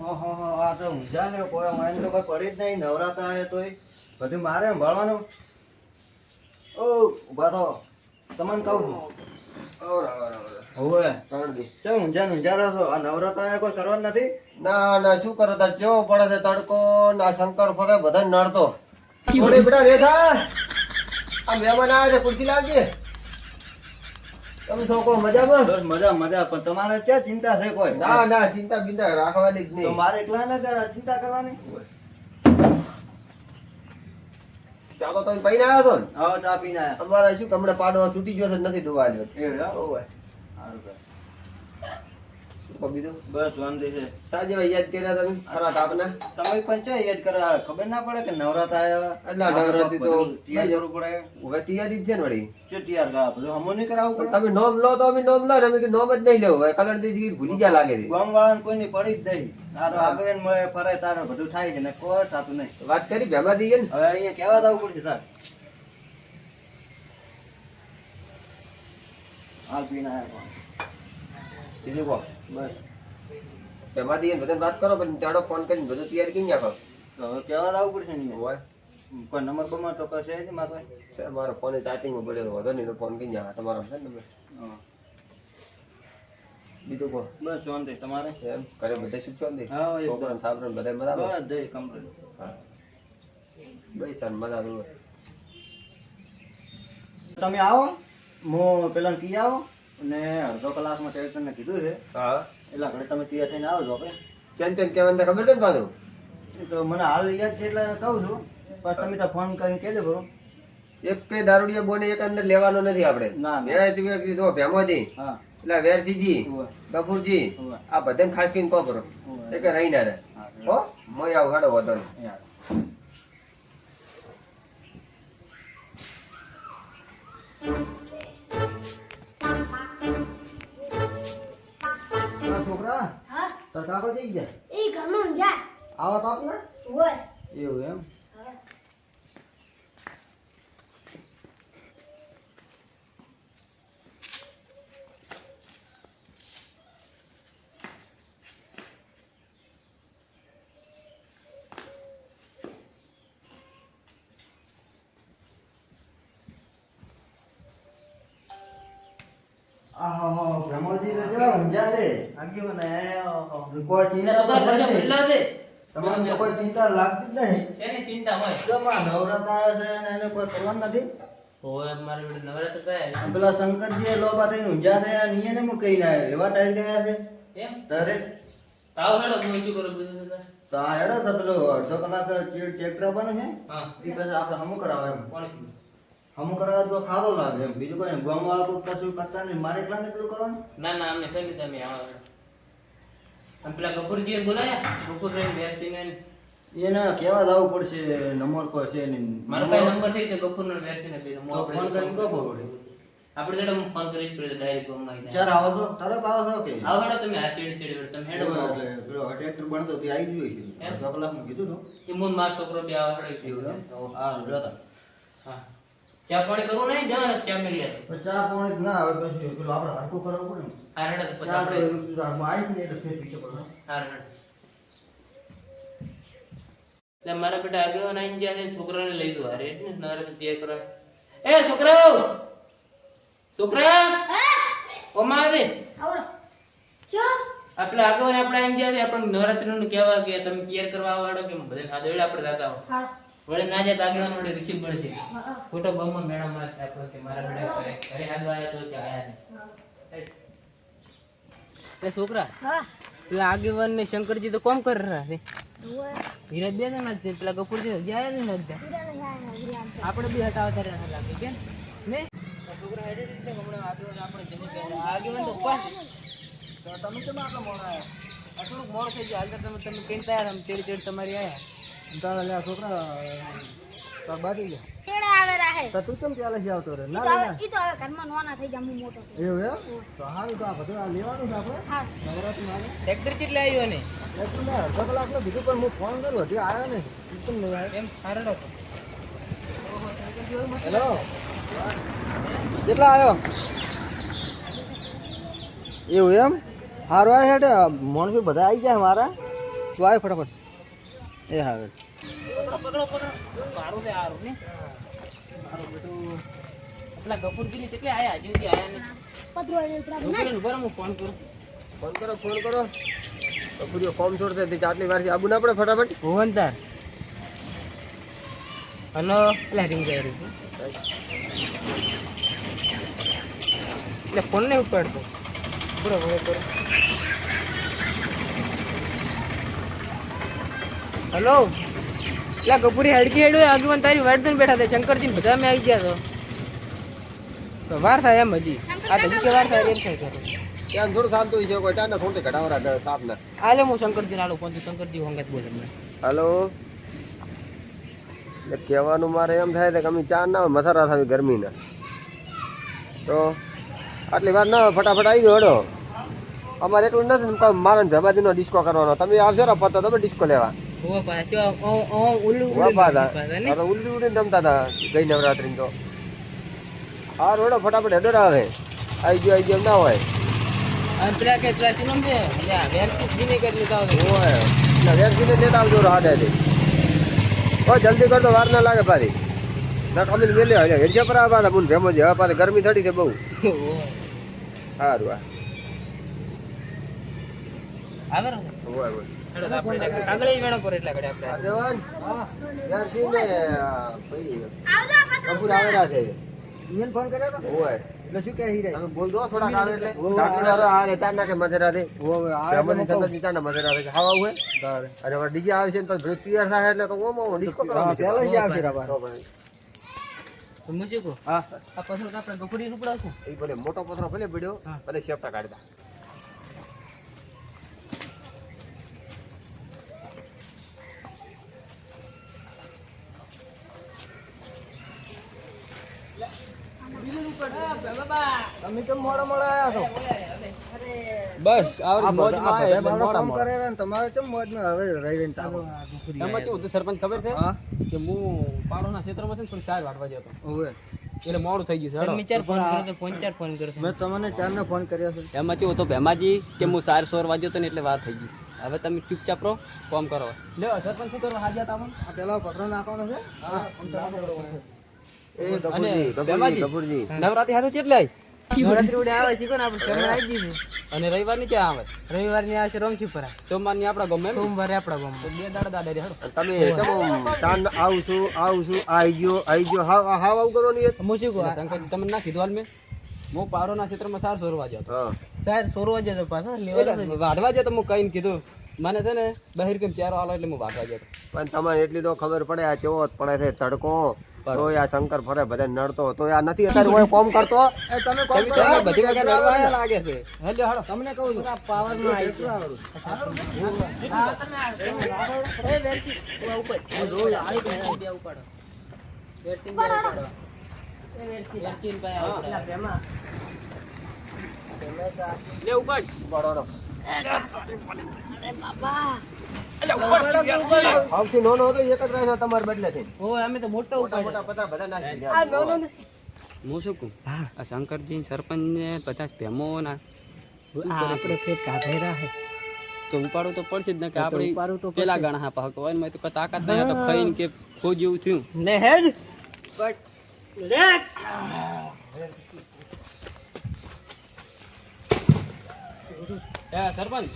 આ તો ઊંઝા છે કોઈ માઇન્ડ તો કોઈ પડી જ નહીં નવરાતા હે તોય. બધું મારે સંભાળવાનું? ઓ ઊભા થો. તમને કહું. હોવે. ચમ ઊંઝા ઊંઝા રહો છો? આ નવરાતા કોઈ કરવાનું નથી? ના ના શું કરો તાર? કેવો પડે છે તડકો? ના શંકર ફરે બધા નડતો. થોડી બેટા રેઠા આ મહેમાન આવે છે ખુરશી લાવજે. તમે છોકરો મજામાં બસ મજા મજા પણ તમારે ક્યાં ચિંતા છે કોઈ? ના ના ચિંતા બિંતા રાખવાની જ નહીં. મારે એકલા ને ચિંતા કરવાની? ચા તો તમે પૈને આવ્યા છો ને? હા ચા પીને આવ્યા. અમારે શું કમળે પાડવા છૂટી ગયો છે નથી ધોવા આવ્યો છે એવું એમ? ઓવે. સારું કર. શું બીજું બસ વાંધો છે. સાંજે યાદ કર્યા તમે? ખરા તાપના તમે યાદ કરો ખબર ના પડે કે નવરાતા આવ્યા એટલે નવરાત્રી તો તૈયાર કરવું પડે. હવે તૈયારી જ છે ને વળી. શું તૈયાર કરા બધું હમો નહીં કરાવવું પડે? તમે નોમ લો તો અમે નોમ લો અમે કે નોમ જ નહીં લેવું. હવે કલરથી ભૂલી ગયા લાગે છે. ગામ વાળાને કોઈની પડી જ નહીં. તારો આગળ મળે ફરે તારો બધું થાય છે ને કોઈ થતું નહીં. વાત કરી ભેમા દઈએ ને. હવે અહીંયા કેવા જવું પડશે સાહેબ. હાલ પીને આવ્યા બીજું કહો બસ ભેમા દઈએ એમાંથી બધાને વાત કરો પણ ચાડો ફોન કરીને બધું તૈયાર કરી નાખો. હવે કેવા જવું પડશે ને હોય. કોઈ નંબર બમર તો કશે જ મારો છે મારો ફોન ચાર્જિંગમાં પડેલો હતો નહીં તો ફોન કરી નાખો તમારો છે ને નંબર? બીજું કહો બસ શાંતિ તમારે? એમ? ઘરે બધે શું. છોકરા સાબરા બધા બરાબર બસ કમ્પ્લીટ હા. મજા આવે તમે આવો? હું પેલા કી આવો? અને અડધો કલાકમાં ટ્રેક્ટરને કીધું છે. હા. એટલે ઘરે તમે તૈયાર થઈને આવજો આપણે કેમ કેમ કહેવાનું ખબર છે ને પાછું? તો મને હાલ યાદ છે એટલે કહું છું. પણ તમે તો ફોન કરીને કહેજો બરો. એક કઈ દારૂડિયા બોને એક અંદર લેવાનો નથી આપણે. ના, ના. મેં તમે કીધું ભેમોજી હા. એટલે વેરસીજી હોવે. ગફુરજી આ બધાને ખાસ કરીને કહો કરો. એ કે રહી ના રહે હા, હો મોય આવ હાડો વધો તાર કાકો જઈ ગયા એ ઘરમાં ઊંઝા આવો તો આપને હોય એવું એમ હા. આહો ભ્રમોજી રે જો ઊંઝા છે આગી મને કોઈ ચિંતા. તમને કોઈ ચિંતા લાગતી જ નહીં. શેની ચિંતા હોય? જમા નવરાતા આવે છે અને એને કોઈ કરવાનું નથી. હોય મારી જોડે નવરાત્ર થાય પેલા શંકરજી લોબા થઈને ઊંઝા થયા નિયને હું કહીને આવ્યો. એવા ટાઈમ ગયા છે. એમ? તારે તાવ હેડો હું શું કરું બીજું તો? હેડો તો પેલો અડધો કલાક ટ્રેક્ટર આપવાનું છે હા. એ પછી આપણે હમું કરાવે એમ. કોણ? હમું કરાવે તો ખારો લાગે એમ. બીજું કોઈ ગામ વાળા કોઈ કશું કરતા નહીં. મારે એકલા ને પેલું કરવાનું? ના ના અમને સમી તમે આવો. અને પેલા કપૂરજીએ બોલાયા? કપૂરભાઈ બેસીને એને કેવા જવું પડશે નંબર કોઈ છે નહીં. મારો પાસે નંબર થઈ ગયો કપૂરનો બેસીને તો ફોન કરીને કહો પડે. આપણે જોડે ફોન કરીશ પછી ડાયરેક્ટ ફોનમાં. ચાર આવો છો? તરત આવો છો કે? આવો હેડો તમે આ ચેડી ચેડી તમે હેડો પેલો ટ્રેક્ટર બનતો તે આવી ગયો છે. કલાકમાં કીધું તું એ મોન માર છોકરો બે આવા હેડો? હા જોતા હા. ચા પાણી કરવું નહીં જવાનું ચા મેળી આવે. ચા પાણી ના આવે પછી પેલો આપણે હરકો કરવો પડે ને. હા હેડો પછી આપણે આવીશ ને એટલે ફેર પીછે પડે હારું હેડો. એટલે મારા બેટા આગેવાન આઈને ગયા છે છોકરાને લઈ દો હારે એટલે નવરાત્રી તૈયાર કરવા. એ છોકરાઓ! છોકરા! ઓમાં આવે? આવડો. શું આપણે આગેવાન આપણે આઈને ગયા છે આપણને નવરાત્રીનું કહેવા કે તમે તૈયાર કરવા આવો કે બધે ખાધો આપણે દાદા આવો ના જાય તો આગેવાન વડે રિસીવ પડશે હા, હા. ખોટો ગમો મેળા માર છે આપણો કે મારા બેટા કરે ઘરે આગળ આવ્યા તો કે આયા એ છોકરા હા. પેલા આગેવાન ને શંકરજી તો કોમ કરી રહ્યા છે? ધીરજ બે જણા જ છે પેલા કપૂરજી જાય નહીં ને. હીરા હીરા આમ. આપણે બી હટાવતા ત્યારે લાગે કે ને છોકરા હેડે છે હમણાં આગેવાન આપણે જમી ગયા આગેવાન તો ઉપવાસ તો તમે કેમ આટલા મોડા આવ્યા આટલું મોડ થઈ ગયું હાલ તમે તમે કેમ તૈયાર આમ તેડી તેડી તમારી આયા? તારા લે છોકરા તાર બાકી ગયા તેડા આવે રાહે. તો તું કેમ ચાલે છે આવતો રે? ના હવે- ઈ તો હવે ઘરમાં નોના થઈ જાય, હું મોટો એવું એમ? તો સારું તો આ બધું આ લેવાનું છે આપણે. હા. નવરાત્રી માં ટ્રેક્ટર કેટલે આવ્યો ને? ના અડધો કલાકનો બીજું પણ હું ફોન કરું હજી આવ્યો ને કેમ નહીં આવ્યો? એમ સારો હેલો કેટલા આવ્યો? એવું એમ? આવે હેઠે મોણસી બધા આવી ગયા મારા. તું આવે ફટાફટ. એ હા પકડો પકડો મારું છે હારું ને મારું બેટું પેલા ગફુરજી ની ને, હું ફોન કરું ફોન કરો ફોન કરો પૂરી ફોર્મ છોડતે તે આટલી વાર આબુ ના પડે ફટાફટ ભુવન તાર હલો પેલા રિંગ જાય એટલે ફોન નહીં ઉપાડતો. બરોબર બરોબર. હલો. એટલે કપૂરી હડકી હેડ્યું આગેવાન તારી વાડ દઈને બેઠા હતા શંકરજી બધા મેં આવી ગયા તો. વાર થાય એમ હજી. આ તો હજી કે વાર થાય એમ થાય ત્યાં થોડું હોય છે કોઈ ચાર થોડી ઘટાવરા તાપ ના. આલે હું શંકરજી નાલો ફોન શંકરજી વંગત બોલે હલો. એટલે કહેવાનું મારે એમ થાય છે કે અમે ચા ના મસારા થાય ગરમીના. તો આટલી વાર ના ફટાફટ આવી ગયો હડો. અમારે એટલું નથી મારે ભેમાજીનો ડિસ્કો કરવાનો. તમે આવશો ને પતો તમે ડિસ્કો લેવા. ઓ પાછો ઓ ઓ ઉલ્લુ હતા અરે ઉલ્લી રમતા હતા ગઈ નવરાત્રી તો હા રોડો ફટાફટ હેડો આવે આવી ગયો આવી ગયો ના હોય અને પેલા કે પેલા સિનમ છે લ્યા વેર કુછ કરી લેતા વેરસીને આવજો ઓ જલ્દી કરતો વાર ના લાગે પારી ના કમી મેલે હેડજે પર આવવા હતા મુન ભેમો હવે પાછી ગરમી થડી છે બહુ સારું આવે હેડો તો આપણે કાગળે વેણો પર એટલા ઘડે આપણે. જવાન વેરસીને ભાઈ આવજો પતરો આવેલા છે ઇયન ફોન કર્યો તો? હોય એટલે શું કહે હીરા? તમે બોલ દો થોડાક આવે એટલે. આટલી વાર આ રે ચાર નાખે મધેરા દે. ઓવે આ ભેમોની ચંદ્રજી ચાર ના મધેરા દે. ખાવા હોય તારે. અને હવે ડીજે આવે છે ને પછી તૈયાર થાય એટલે તો ઓમો ડિસ્કો પહેલા જ આવશે રાબા. હું આ એ ભલે મોટો પથરો ભલે પડ્યો. ભલે શેપટા કાઢતા તમે કેમ મોડા મોડા આયા છો. બસ આવરી બધા આ મોજમાં બધા એટલે બાળકો મોડા કામ કરે ને તમારે કેમ મોજમાં હવે રહીને તાવો એમાં કેવું હતું સરપંચ ખબર છે? કે હું પાડોના ક્ષેત્રમાં છે ને સાર વાટવા જતો ઓવે. એટલે મોડું થઈ ગયું છે ચાર ફોન કર્યો તો ફોન ચાર ફોન કર્યો મેં તમને ચારને ફોન કર્યો છે. એમાં કેવું ભેમાજી કે હું સાર સોર વાગ્યો તો ને એટલે વાત થઈ ગઈ. હવે તમે ચૂપચાપ રહો કોમ કરો. સરપંચ શું કરવા હાજર હતા મને? આ પેલા પકડો નાખવાનો છે? અને નવરાત્રી હાથું કેટલે આવી નવરાત્રી ઉડે આવે છે કોને આપણે શરમ આવી દીધું. અને રવિવારની ક્યાં આવે? રવિવારની આવશે રમશીપરા. સોમવારની આપણા ગમે? સોમવારે આપણા ગમે. બે દાડા દાડા રે હેડો તમે કેમ ચાંદ આવું છું આવું છું આઈ ગયો આવી ગયો. હાવ હાવ આવું કરો ને હું શું કહું? તમને ના કીધું હાલ મેં. હું પાડોના ક્ષેત્રમાં સાર સોરવા જતો હા. સાહેબ સોરવા જતો પાછો લેવા વાઢવા જતો હું કહીને કીધું. મને છે ને બહાર કેમ ચારો આલો એટલે હું વાઢવા જતો પણ તમને એટલી તો ખબર પડે આ કેવો પડે છે તડકો. તો આ શંકર ફરે બધા નડતો. તો આ નથી અત્યારે કોઈ કોમ કરતો? એ તમે કોમ કરો. છે બધી નડવા લાગે છે? હેલો હાલો. તમને કહું છું. પાવરમાં આવી ટ્રેક્ટર આવે છે. લે ઉપાડ. બરોબર. બાબા સૌથી નાનો હતો એક જ રહેશે તમારે બદલેથી ઓય અમે તો મોટો ઉપાડ્યો મોટા પતરા બધા નાખી દીધા. હું શું કહું? આ શંકરજી સરપંચ ને પચાસ ભેમો ના. આપણે પેટ કાઢેરા હે. તો ઉપાડવું તો પડશે જ ને કે આપણે તો પેલા ગણા હા પાક હોય મેં તો કોઈ તાકાત નહીં તો ખાઈને કે ખોજ એવું થયું. લે સરપંચ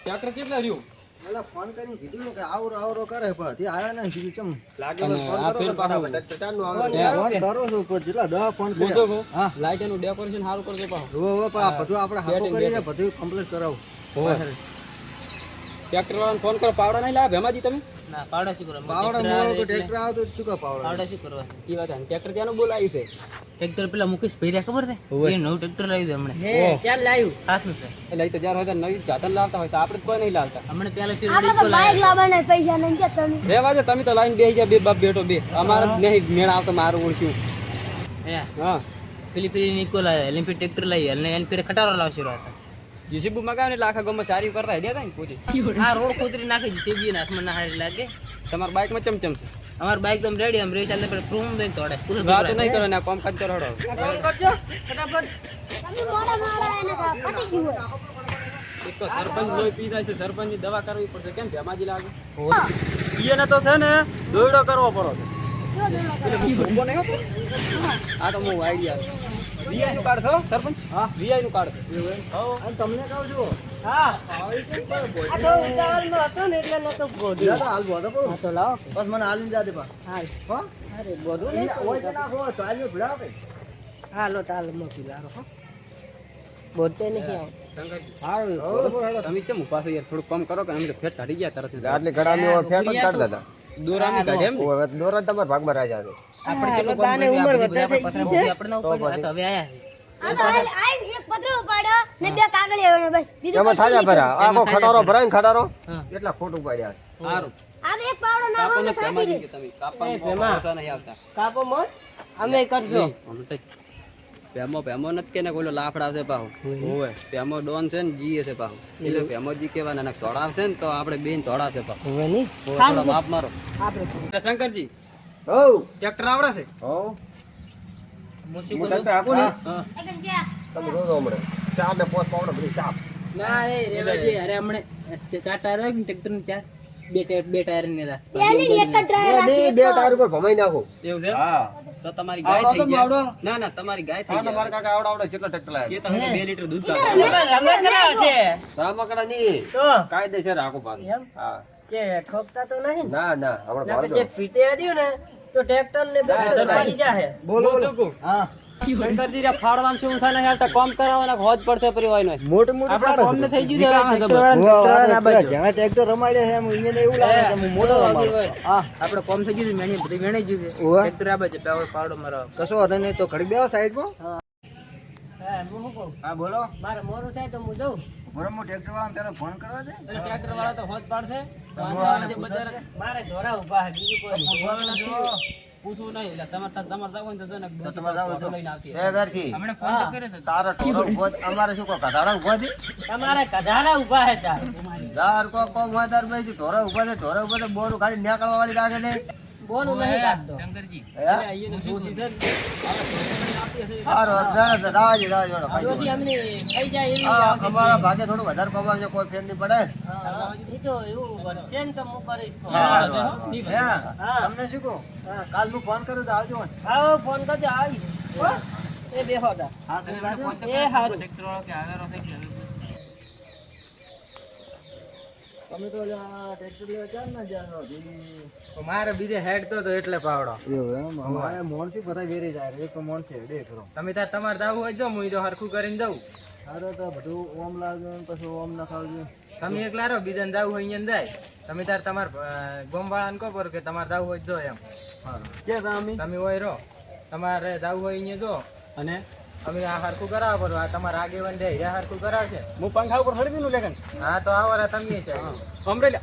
ટ્રેક્ટર કેટલા રહ્યું? પેલા ફોન કરીને કીધું કે આવરો આવરો કરે પણ તે આયા નહીં કીધું કેમ લાગે ફોન કરો ફટાફટ. ચાલુ આવે ફોન કરો છો પણ જેટલા દવા ફોન હું કહું હા. લાઈટનું ડેકોરેશન સારું કરજો પાછું હવે હવે પણ આ બધું આપણે હાથો Batting, કરીને બધું કમ્પ્લીટ કરાવું. ટ્રેક્ટર વાળાને ફોન કરો પાવડા નહીં લાવે ભેમાજી તમે? ના પાવડા શું કરવા પાવડો મોડો ટ્રેક્ટર આવતો જ શું કા પાવડો? પાવડા શું કરવા એ વાત ટ્રેક્ટર ત્યાંનું બોલાવી છે? ટ્રેક્ટર પેલા મુકેશ ભૈયા ખબર છે? એ નવું ટ્રેક્ટર લાવ્યું છે હમણાં. ચાલ લાવ્યું? હાથનું છે. એટલે તો જ્યારે હોય નવી જાતન લાવતા હોય તો આપણે કોઈ નહીં લાવતા. હમણાં પેલા ફેર આપણે તો બાઈક લાવવાના પૈસા નહીં કે તમે. રેવા દે તમે તો લાઈન બે ગયા બે બાપ બેઠો બે. અમારે જ નહીં મેળ આવતો મારું ઓળખ્યું. હે. હા. પેલી પેલી નિકોલા એની ટ્રેક્ટર લાવી અને એની ખટારો લાવશે રાત જીસીબુ મગાવે ને એટલે આખા ગામમાં સારી કરતા હેડ્યા હતા ને પૂરી આ રોડ ખોતરી નાખી છે સીબી ના હાથમાં ના હારી લાગે. તમારા બાઇકમાં ચમચમ છે? અમાર બાઈક તો રેડી આમ રે ચાલે પણ પ્રૂમ દઈને તોડે. વાતો નહીં કરો ને કોમ કાજ કરો હડો. તમે મોડા મોડા એને પટી ગયું હોય એક તો સરપંચ લોહી પી જાય છે સરપંચની દવા કરવી પડશે. કેમ ભેમાજી લાગે? એને તો છે ને દોયડો કરવો પડો. આ તો હું આઈડિયા વીઆઈ નું કાર્ડ છો સરપંચ? હા. વીઆઈ નું કાર્ડ અને તમને કહું છું. હા. આ તો ઉતાવળમાં હતો ને એટલે નતો ગોધ્યો. હાલ બોધો કરું. તો લાવો. બસ મને હાલીને જાતે પા હાલ. હો? અરે બોધું એ હોય તો નાખો તો ભીડા તાલ લારો હો. બોલતે નહીં આવ. હારું તમે કેમ ઊભા યાર? થોડું કમ કરો કે અમે તો ફેટ કાઢી ગયા તરત જ. આટલી ઘડાની ફેટ જ કાઢતા હતા દોરાની કાઢે એમ ને? ઓય, દોરા તમારા ભાગમાં રાજા છે. આપણે ચલો તાને ઉંમર થઈ ગઈ છે આપણે ના ઉપર આ હવે આયા નથી કે લાફડા છે પાહુ. ઓવે ભેમો ડોન છે ને જી છે પાહુ. એટલે પેમો જી કેવાના ધોળાવ છે ને તો આપણે બેન ધોળા છે પાહુ. હવે નહીં. ઓવે, થોડા માપ મારો. શંકરજી હો ટ્રેક્ટર આવડે છે? હો? તમે હમણાં. ચા ને પોત પાવડો બધી ના એ રેવાજી અરે હમણે ટાયર હોય ને ટ્રેક્ટર ને ચાર બે ટાયર બે ટાયર ને રા પેલી એક જ ડ્રાઈવર બે બે ટાયર ઉપર ભમાઈ નાખો. એવું છે? હા. તો તમારી ગાય થઈ આવડો. ના ના તમારી ગાય થઈ ગયા. કાકા આવડા આવડા કેટલા ટ્રેક્ટર લાયા? એ તમે બે લીટર દૂધ કાઢો છે. રામકડા ની. કાયદેસર રાખો ભાગ હા. છે ઠોકતા તો નહીં ના. ના આપણે જે પીટે હર્યું ને તો ટ્રેક્ટર ને બેક્ટર ભાગી બોલો બોલો. હા. શંકરજી રે ફાડવાનું શું છે ને યાર તો કોમ કરાવવાના હોજ પડશે પરિવાર નો મોટું મોટું આપણા કોમ ને થઈ ગયું છે હવે ટ્રેક્ટર જબર. વાળા ને પેલા જેના ટ્રેક્ટર રમાડ્યા છે એવું લાગે છે હું. મોટો રમાડું. હા. આપણે કોમ થઈ ગયું છે બધી વેણાઈ છે. ઓવે. ટ્રેક્ટર આ બાજુ પાવડો પાવડો મારો. કશો વાંધો નહીં તો ઘડી બે કહું હા. બોલો. મારે મોરું થાય તો હું જઉં. બરોબર ટ્રેક્ટર વાળા પેલા ફોન કરવા દે ટ્રેક્ટર વાળા તો હોજ પાડશે. મારે ધોરા ઊભા છે બીજું કોઈ નથી. પૂછવું નહીં એટલે તમારે તમારે જવું ને તો જો ને તમારે જવું ફોટો લઈને આવતી છે વેરથી ફોન તો કર્યો તો. તારા ઢોરો ઊભો અમારે શું કોઈ કધાડા ઊભા છે? તમારે કધારા ઊભા છે તાર. ધાર કો કો માદાર ભાઈ ઢોરો ઊભા છે ઢોરો ઊભા છે બોરું ખાલી નીકળવા વાળી લાગે છે. બોલું નહીં લાગતો. શંકરજી હે? અમારા ભાગે થોડું વધારે કમાવ છે કોઈ ફેર નહીં પડે. હા, એ તો એવું બનશે ને તો હું કરીશ હે. હા તમને શું કહું? કાલ હું ફોન કરું તો આવજો. આવો ફોન કરજો આવી એ બેહો તા. હા એ હારું. તમે તો ટ્રેક્ટર લેવા ચાર ના હજી. મારે બીજે હેડ તો તો એટલે પાવડો. એવું એમ? અમારે. મોણસી બધા વેરી જાય એક તો મોણ છે કરો તમે તાર તમારે દાવ હોય જો હું તો હરખું કરીને જવું સારો તો બધું ઓમ લાવજો ને પછી ઓમ ના ખાવજો. તમે એકલા રહો બીજાને જવું હોય અહીંયા જાય. તમે તાર તમાર ગોમવાળાને કહો પર કે તમારે જવું હોય જો એમ. અમે? તમે હોય રહો. તમારે જવું હોય અહીંયા જો. અને? અમે આ હરખું કરાવો પર આ તમારા આગેવાન દે એ હરખું કરાવશે. હું પંખા ઉપર ચડી દીધું લેખન હા તો આવો તમે છે. અમરેલા